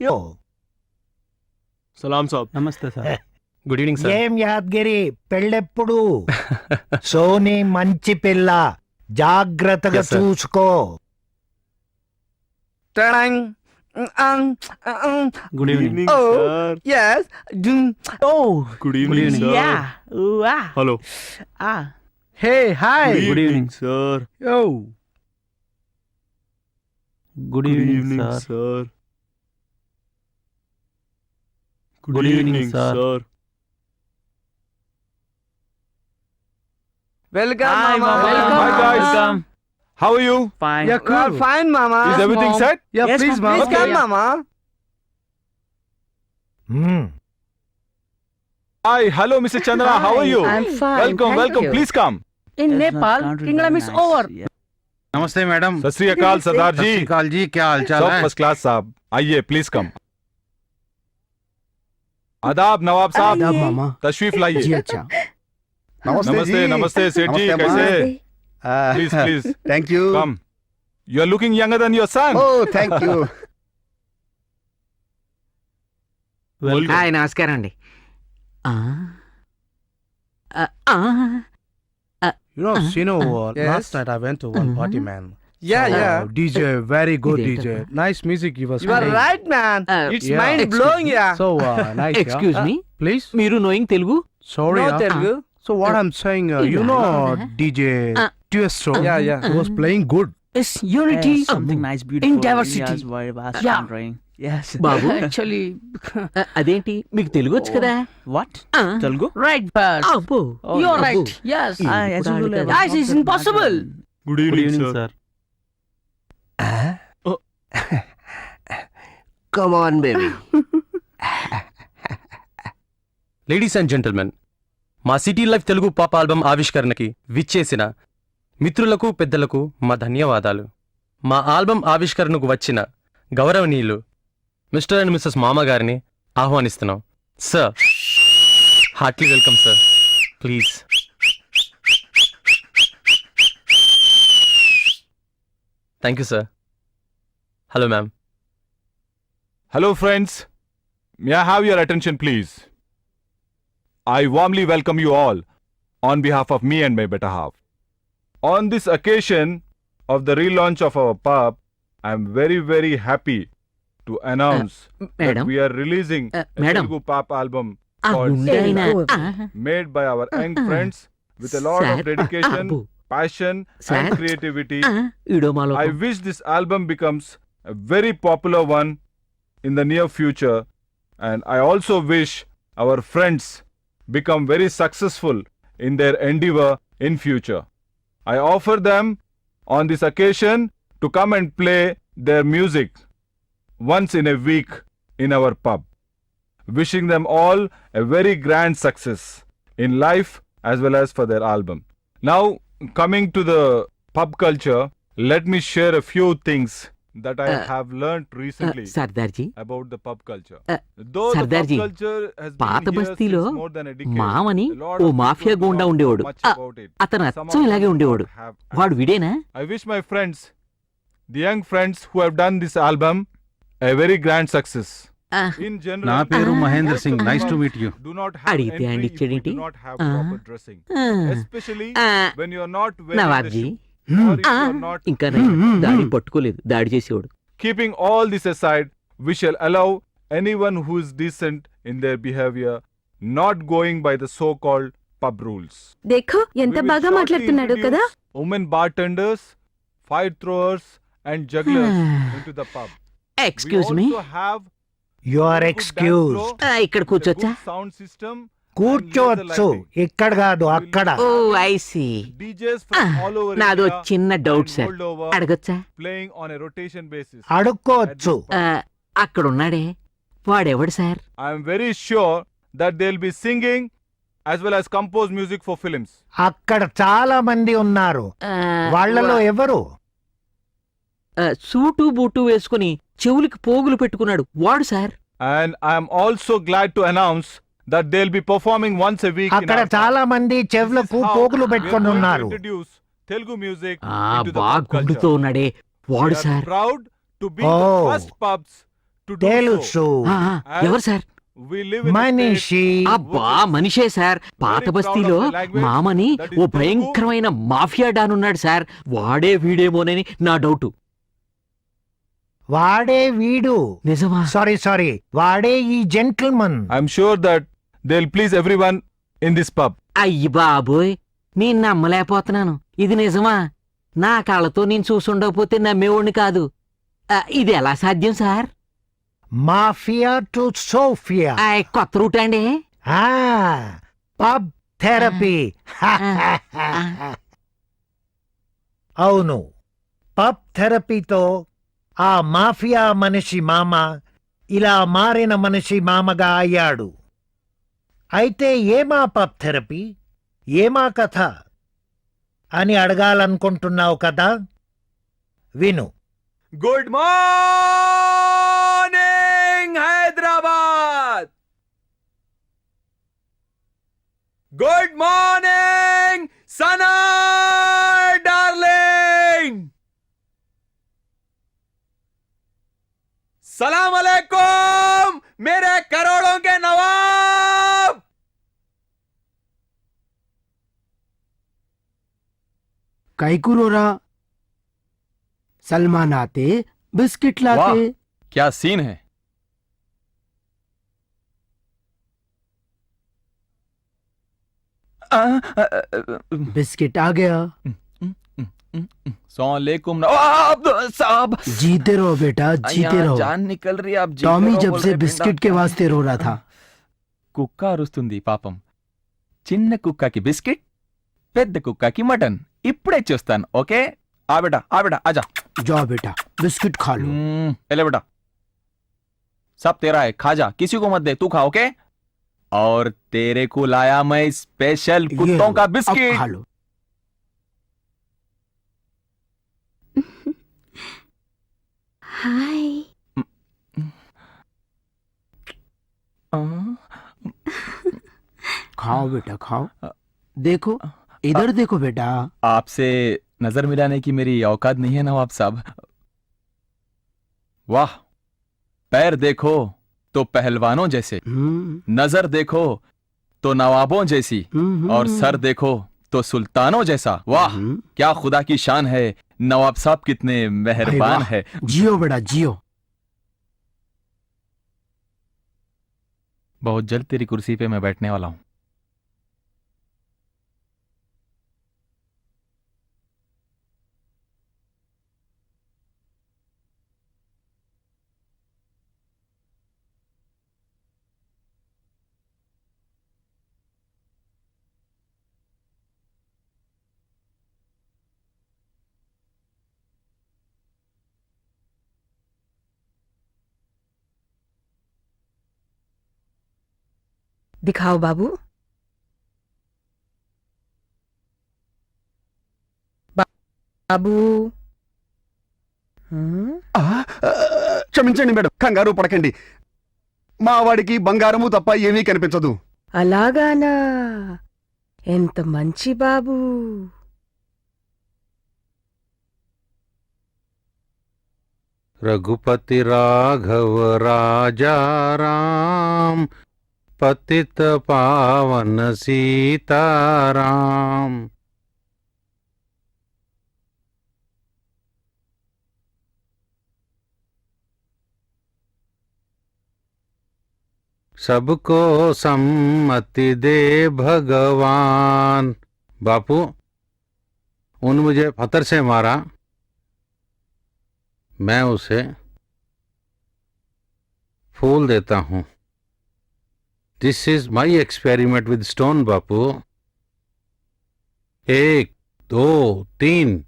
యో సలాం సాబ్ నమస్తే సార్ గుడ్ ఈవినింగ్ సార్ ఏం యాద్గిరి పెళ్ళెప్పుడు సోనీ మంచి పిల్ల జాగ్రత్తగా Yes, sir. చూసుకో good evening Oh. Sir yes. Dum. Oh. Good evening sir. Hello. Hey, hi. Good evening. Sir Yo. Good good evening evening sir sir Good, Good evening, evening, sir. sir. Welcome, Hi, Mama. Welcome. Hi, guys. Welcome. How are you? Fine. Yeah, cool. Well, fine, Mama. Is everything Mom. set? Yeah, yes, please, Mama. Please come, yeah. Mama. Hmm. Hi, hello, Mr. Chandra. Hi. How are you? I'm fine. Welcome, Thank welcome. You. Please come. In That's Nepal, English nice. is over. Yeah. नमस्ते madam सत श्री अकाल सरदार जी सत श्री अकाल जी क्या हालचाल है फ़र्स्ट क्लास साहब आइए प्लीज़ कम आदाब नवाब साहब Yeah, Mama. तशरीफ लाइए अच्छा. नमस्ते नमस्ते सेठ जी नमस्ते, कैसे Uh, please please thank you come you are looking younger than your son oh thank you welcome hi నమస్కారం అండి ఆ, ఆ, ఆ, You know, Uh-huh. Sino, uh, Yes? last night I went to one Mhm. party, man. Yeah, Uh, yeah. DJ, very good Great. DJ. Nice music you was You are playing. right, man. Uh, it's yeah. mind blowing, yeah. So uh, nice, yeah. Excuse me Please? మీరు knowing Telugu Sorry, no huh? Telugu. So what I'm saying, uh, you Yeah. know Uh-huh. DJ Uh, Tiesto, Yeah, yeah. he was playing good. Is unity Yes, something nice, beautiful. In diversity. India's very vast Yeah. country. Yes. బాబు Actually, అదేంటి మీకు తెలుగు వచ్చు కదా what? Telugu? Right Oh, your no. Right yes Ah, ఇప్పుడు as usual, అడగదు. Come on baby ladies and gentlemen మా city life Telugu పాప album ఆవిష్కరణకి విచ్చేసిన మిత్రులకు పెద్దలకు మా ధన్యవాదాలు. మా ఆల్బమ్ ఆవిష్కరణకు వచ్చిన గౌరవనీయులు మిస్టర్ అండ్ మిస్సెస్ మామగారిని ఆహ్వానిస్తున్నాం. Sir heartly welcome sir please Thank you, sir. Hello, ma'am. Hello, friends. May I have your attention, please? I warmly welcome you all on behalf of me and my better half. On this occasion of the relaunch of our pub, I am very, very happy to announce that we are releasing Uh, a madam. Telugu pop album called ಗುಂಡಾಯಿನ made by our young friends with a lot of dedication passion, Sir. and creativity. ఆ, ఈడో మాలో I wish this album becomes a very popular one in the near future, and I also wish our friends become very successful in their endeavor in future. I offer them on this occasion to come and play their music once in a week in our pub. Wishing them all a very grand success in life as well as for their album. Now, coming to the pub culture, let me share a few things that I Uh, have learned recently Sardarji about the pub culture. Uh, Though the pub Sardarji, culture has పాత been here బస్తీలో since more than a decade, మామని a lot ఓ of mafia people do goonda not know ఉండేవాడు much ఆ, about it. అతను Some అచ్చం of ఇలాగే them do ఉండేవాడు not have వాడు access. విడేనా I wish my friends, the young friends who have done this album, a very grand success. ఆ, In general, నా పేరు Ah. Mahendra Singh nice to meet you అడిగితే ఆయన ఇచ్చేడేంటి? Ah. నవాబ్జీ Ah. ఇంకా దాడి పట్టుకోలేదు దాడి చేసేవాడు Keeping all this aside, we shall allow anyone who is decent in their behavior, not going by the so-called pub rules. దేఖో ఎంత బాగా మాట్లాడుతున్నాడు కదా introduce Women bartenders, fire throwers, and jugglers into the pub. Excuse me have ఆర్ excuse ఇక్కడ కూర్చోచ్చా? Sound system కూర్చోవచ్చు ఇక్కడ కాదు అక్కడ. ఓ ఐసి నాది చిన్న డౌట్ బేసిస్ అడుక్కోవచ్చు. అక్కడ ఉన్నాడే వాడెవడు sir? I'm very sure that they'll be singing as well as compose music for films అక్కడ చాలా మంది ఉన్నారు. వాళ్ళలో ఎవరు? సూటు బూటు వేసుకుని చెవులకి పోగులు పెట్టుకున్నాడు. వాడు sir. And I'm also glad to announce that they be performing once a week అక్కడ చాలా మంది చెవులకు పోగులు పెట్టుకొని ఉన్నారు తెలుగు మ్యూజిక్ ఆ బా గుండుతో ఉన్నాడే. వాడు sir. Proud to be the first pubs to tell show. ఎవరు సార్? మనిషి. అబ్బా మనిషే సార్. పాత బస్తీలో మామని ఓ భయంకరమైన మాఫియా డాన్ ఉన్నాడు సార్. వాడే వీడేమోనని నా డౌటు. వాడే వీడు. నిజమా? సారీ సారీ వాడే ఈ gentleman I'm sure that they'll please everyone in this pub. అయ్యి బాబోయ్ నేను నమ్మలేకపోతున్నాను. ఇది నిజమా? నా కళ్ళతో నేను చూసుండకపోతే నమ్మేవాడిని కాదు. ఆ, ఇది ఎలా సాధ్యం సార్? మాఫియా టు సోఫియా ఆ, కొత్త రూట్ అండి. ఆ పబ్ థెరపీ అవును. పబ్ థెరపీతో ఆ మాఫియా మనిషి మామ ఇలా మారిన మనిషి మామగా అయ్యాడు. అయితే ఏమా పప్ థెరపీ? ఏమా కథ? అని అడగాలనుకుంటున్నావు కదా? విను. Good morning Hyderabad! Good morning Sana सलाम अलैकुम मेरे करोड़ों के नवाब। कैकू रो रहा सलमान आते बिस्किट लाते। क्या सीन है? बिस्किट आ गया। सलामकुम साहब जीते रहो बेटा जीते रहो जान निकल रही है आप जीते टॉमी रहो जब बोल से रहे बिस्किट बेटा। के वास्ते रो रहा था కుక్క అరుస్తుంది పాపం చిన్న కుక్కకి బిస్కెట్ పెద్ద కుక్కకి మటన్ ఇప్పుడే చూస్తాను ఓకే ఆ బేటా ఆ బేటా ఆజా जाओ बेटा बिस्किट खा लो हम्म, ले बेटा सब तेरा है खा जा किसी को मत दे तू खा ओके और तेरे को लाया मैं स्पेशल ये कुत्तों लो, का अब बिस्किट खा लो हाँ, खाओ बेटा खाओ। देखो इधर देखो बेटा। आपसे नज़र मिलाने की मेरी औकात नहीं है नवाब साहब वाह पैर देखो तो पहलवानों जैसे। हम्म, नज़र देखो तो नवाबों जैसी। हम्म, और हम्म, सर देखो तो सुल्तानों जैसा। वाह हम्म, क्या खुदा की शान है। नवाब साहब कितने मेहरबान है। जियो बेटा जियो। बहुत जल्द तेरी कुर्सी पे मैं बैठने वाला हूँ। दिखाओ बाबू బాబు. క్షమించండి మేడం కంగారు పడకండి. మావాడికి బంగారము తప్ప ఏమీ కనిపించదు. అలాగానా? ఎంత మంచి బాబు. రఘుపతి రాఘవ రాజారాం. पतित पावन सीताराम। सबको सम्मति दे भगवान। बापू, उन मुझे पत्थर से मारा, मैं उसे फूल देता हूँ। this is my experiment with stone Bapu एक दो तीन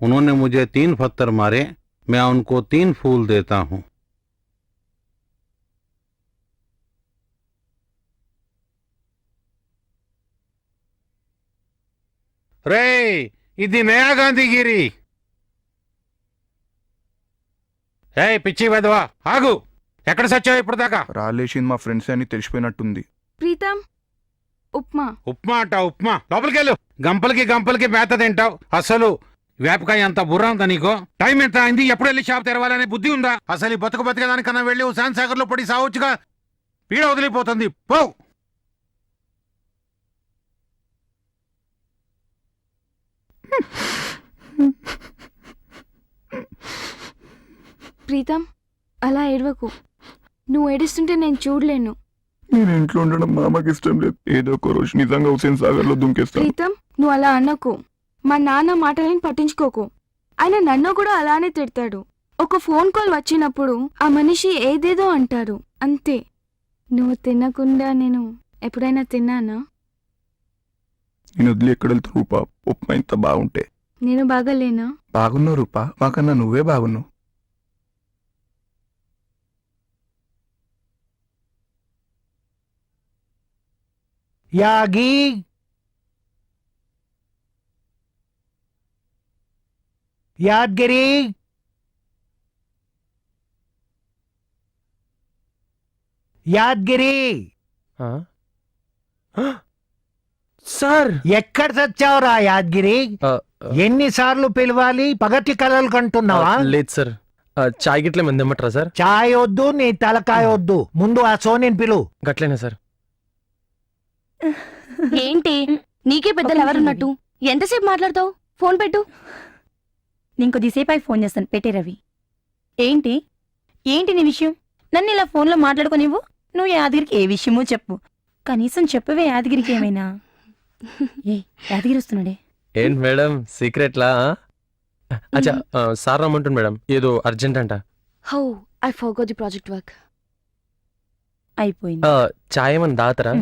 उन्होंने मुझे तीन पत्थर मारे मैं उनको तीन फूल देता हूं రే ఇది నయా గాంధీగిరి ఏ పిచ్చి వెదవా ఆగు. ఎక్కడ సచ్చావు ఇప్పుడు దాకా రాలేసింది మా ఫ్రెండ్స్ అని తెలిసిపోయినట్టుంది. ప్రీతం ఉప్మా. ఉప్మా అంటావు ఉప్మా. లోపలికెళ్ళు. గంపలకి గంపలకి మేత తింటావు. అసలు వేపకాయ అంత బుర్ర అంత నీకు? టైం ఎంత అయింది? ఎప్పుడు వెళ్ళి షాప్ తెరవాలనే బుద్ధి ఉందా? అసలు ఈ బతుకు బతికేదానికన్నా వెళ్ళి శాంతి సాగర్లో పడి సావచ్చుగా. పీడ వదిలిపోతుంది. పో. ప్రీతం అలా ఏడవకు. నువ్వు ఏడుస్తుంటే నేను చూడలేను. నేను ఇంట్లో ఉండడం మా అమ్మకి ఇష్టం లేదు. ఏదో ఒక రోజు నిజంగా హుసేన్ సాగర్లో దుంకేస్తాను. ప్రీతం నువ్వు అలా అనకు. మా నాన్న మాటలని పట్టించుకోకు. ఆయన నన్ను కూడా అలానే తిడతాడు. ఒక ఫోన్ కాల్ వచ్చినప్పుడు ఆ మనిషి ఏదేదో అంటారు అంతే. నువ్వు తినకుండా నేను ఎప్పుడైనా తిన్నానా? నేను వదిలి ఎక్కడ వెళ్తా రూపా? ఉప్మా ఇంత బాగుంటే. నేను బాగాలేనా? బాగున్నావు రూపా. మాకన్నా నువ్వే బాగున్నావు. యాగి యాద్గిరి యాద్గిరి సార్! ఎక్కడ చచ్చావురా యాద్గిరి? ఎన్నిసార్లు పిలవాలి? పగటి కలలు కంటున్నావా? లేదు సార్. చాయ్ గిట్ల మంది ఇమ్మంటారా సార్? చాయ్ వద్దు నీ తలకాయ వద్దు. ముందు ఆ సోనిని పిలు. గట్లేనా సార్. ఏంటి? నీకే పెద్దలు ఎవరున్నట్టు? ఎంతసేపు మాట్లాడతావు? ఫోన్ పెట్టు. నేను కొద్దిసేపు అయి ఫోన్ చేస్తాను. పెట్టే రవి. ఏంటి? ఏంటి నీ విషయం? నన్ను ఇలా ఫోన్లో మాట్లాడుకోనివ్వు? నువ్వు యాదగిరికి ఏ విషయమో చెప్పు. కనీసం చెప్పవే యాదగిరికి ఏమైనా. ఏ యాదగిరి వస్తున్నాడే. ఏంటి మేడం? సీక్రెట్లా? అచ్చా సార్ రమ్మంటుంది మేడం. ఏదో అర్జెంట్ అంట. How I forgot the project work. అయిపోయింది. ఆ, చాయ్ ఏమన్నా దాతరా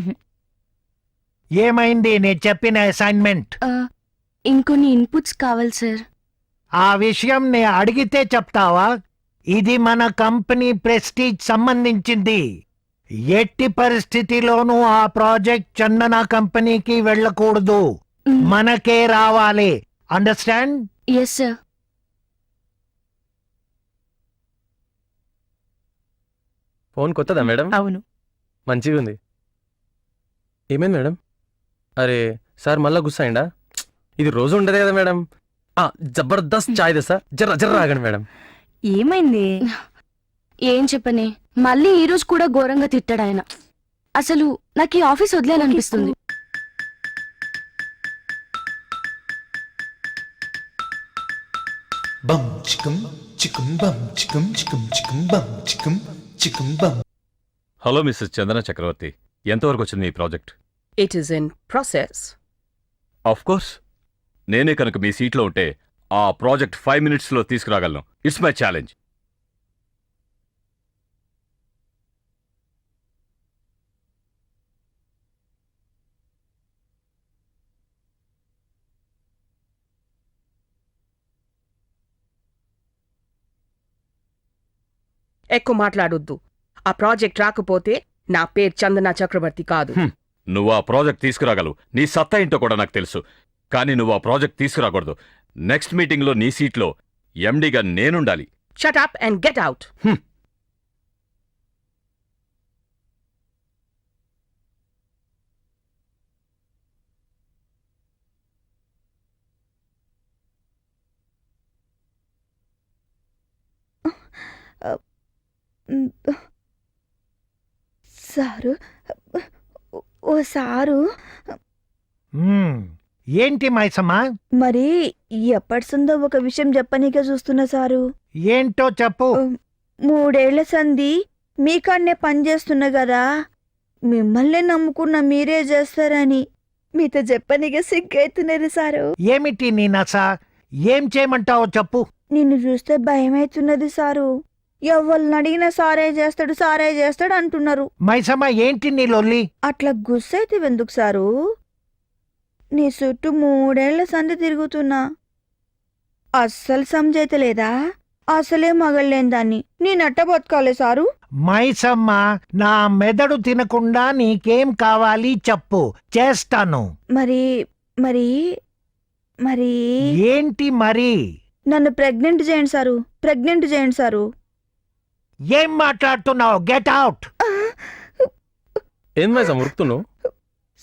ఏమైంది? నేను చెప్పిన అసైన్మెంట్ ఇంకొన్ని ఇన్పుట్స్ కావాలి సార్ ఆ విషయం నే అడిగితే చెప్తావా? ఇది మన కంపెనీ ప్రెస్టీజ్ సంబంధించింది. ఎట్టి పరిస్థితిలోనూ ఆ ప్రాజెక్ట్ చందన కంపెనీకి వెళ్ళకూడదు. మనకే రావాలి. అండర్స్టాండ్ ఎస్ సార్ ఫోన్ కొత్తదా మేడం? అవును. మంచిగా ఉంది ఏమైంది మేడం? అరే సార్ మళ్ళా గుస్సాయిండా? ఇది రోజు ఉండదు కదా మేడం. ఆ, జబర్దస్త్ చాయ్ తెస్తా జర్ర జర్ర ఆగండి మేడం. ఏమైంది? ఏం చెప్పనే? మళ్ళీ ఈ రోజు కూడా ఘోరంగా తిట్టాడు ఆయన. అసలు నాకు ఈ ఆఫీస్ వదిలేయాలనిపిస్తుంది. బమ్ చికం చికం బమ్ చికం చికం చికం బమ్ చికం చికం bum. Hello Mrs Chandana Chakravarthi. ఎంతవరకు వచ్చింది మీ project? It is in process of course నేనే కనుక మీ సీట్లో ఉంటే ఆ ప్రాజెక్ట్ ఫైవ్ మినిట్స్లో తీసుకురాగలను. ఇట్స్ మై ఛాలెంజ్ ఎక్కువ మాట్లాడొద్దు. ఆ ప్రాజెక్ట్ రాకపోతే నా పేరు చందన చక్రవర్తి కాదు. హ్మ్. నువ్వు ఆ ప్రాజెక్ట్ తీసుకురాగలవు. నీ సత్తా ఏంటో కూడా నాకు తెలుసు. కానీ నువ్వు ఆ ప్రాజెక్ట్ తీసుకురాకూడదు. నెక్స్ట్ మీటింగ్లో నీ సీట్లో ఎండీగా నేనుండాలి. Shut up and get out sir oh sir. ఏంటి మైసమ్మా? మరి ఎప్పటిసుందో ఒక విషయం చెప్పనీకే చూస్తున్నా సారు. ఏంటో చెప్పు. మూడేళ్ళ సంధి మీకాన్నే పనిచేస్తున్నా కదా మిమ్మల్ని నమ్ముకున్న మీరే చేస్తారని మీతో చెప్పనీకే సిగ్గైతున్నది సారు. ఏమిటి నీ నస? ఏం చేయమంటావో చెప్పు. నిన్ను చూస్తే భయమైతున్నది సారు. ఎవరిని అడిగినా సారే చేస్తాడు సారే చేస్తాడు అంటున్నారు. మైసమ్మ ఏంటి నీ లొల్లి? అట్లా గుస్సైతే ఎందుకు సారు? నీ చుట్టూ మూడేళ్ళ సంధి తిరుగుతున్నా. అస్సలు సమజైతలేదా అసలే మగళ్ళేం దాన్ని. నీ నట్ట బతకాలే సారు. మైసమ్మ నా మెదడు తినకుండా నీకేం కావాలి చెప్పు. చేస్తాను. మరి మరి మరి. ఏంటి మరి? నన్ను ప్రెగ్నెంట్ చేయండి సారు. ప్రెగ్నెంట్ చేయండి సారు. ఏం మాట్లాడుతున్నావు? గెట్ అవుట్ ఏం మైసా మురుకుతున్నావు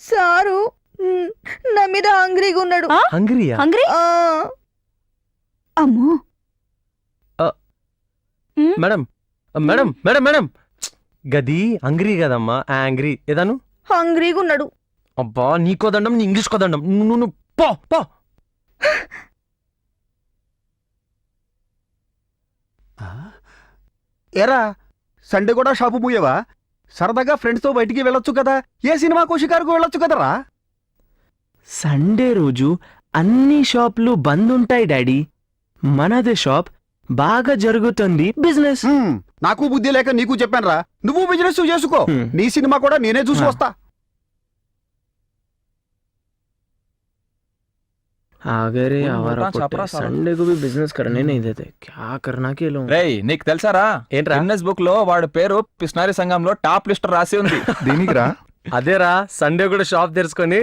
సారు మ్, నా మీద హంగ్రీగా ఉన్నాడు. హంగ్రీయా? ఆ, అమ్మో. Madam madam madam madam! గది అంగ్రీ కదమ్మా యాంగ్రీ ఏదాను? హంగ్రీగా ఉన్నాడు. అబ్బా నీకో దండం నీ ఇంగ్లీష్ కో దండం నువ్వు నువ్వు పో పో! ఎరా సండే కూడా షాపు మూయవా? సరదాగా ఫ్రెండ్స్తో బయటికి వెళ్ళొచ్చు కదా. ఏ సినిమాకు షికారుకు వెళ్ళొచ్చు కదరా? సండే రోజు అన్ని షాపులు బంద్ ఉంటాయి డాడీ. మనదే షాప్ బాగా జరుగుతుంది బిజినెస్. నాకు బుద్ధి లేక నీకు చెప్పానురా. నువ్వు బిజినెస్ చేసుకో. నీ సినిమా కూడా నేనే చూసి. వస్తా. अगर ये बोल, आवारा बोलता, छापरा कुत्ते साला। संडे को भी बिजनेस करने नहीं देते क्या करना के लोग రేయ్ నీకు తెలుసారా ఏంట్రా గిన్నెస్ బుక్ లో వాడి పేరు పిస్నారి సంఘంలో టాప్ లిస్ట్ రాసి ఉంది దీనికిరా అదేరా సండే కూడా షాప్ తెరుచుకొని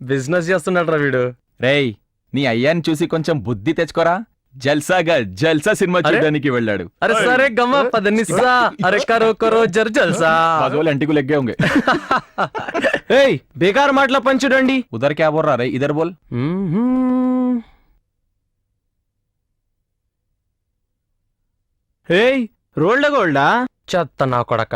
బిజినెస్ చేస్తున్నాడు వీడు రేయ్ నీ అయ్యాన్ని చూసి కొంచెం బుద్ధి తెచ్చుకోరా జల్సాగా జల్సా సినిమా? చూడడానికి వెళ్ళాడు. అరే సరే గమ్మ పదనిస్సా అరే కరో కరో జర్ జల్సా. బాజోలు అంటికు లెగ్గే ఉంగే. ఏయ్ బేకార్ మాటల పంచుడండి. ఉదర్ క్యా బోల్ రా రే ఇదర్ బోల్. ఏయ్ రోల్డ్ గోల్డా? చెత్త నా కొడక.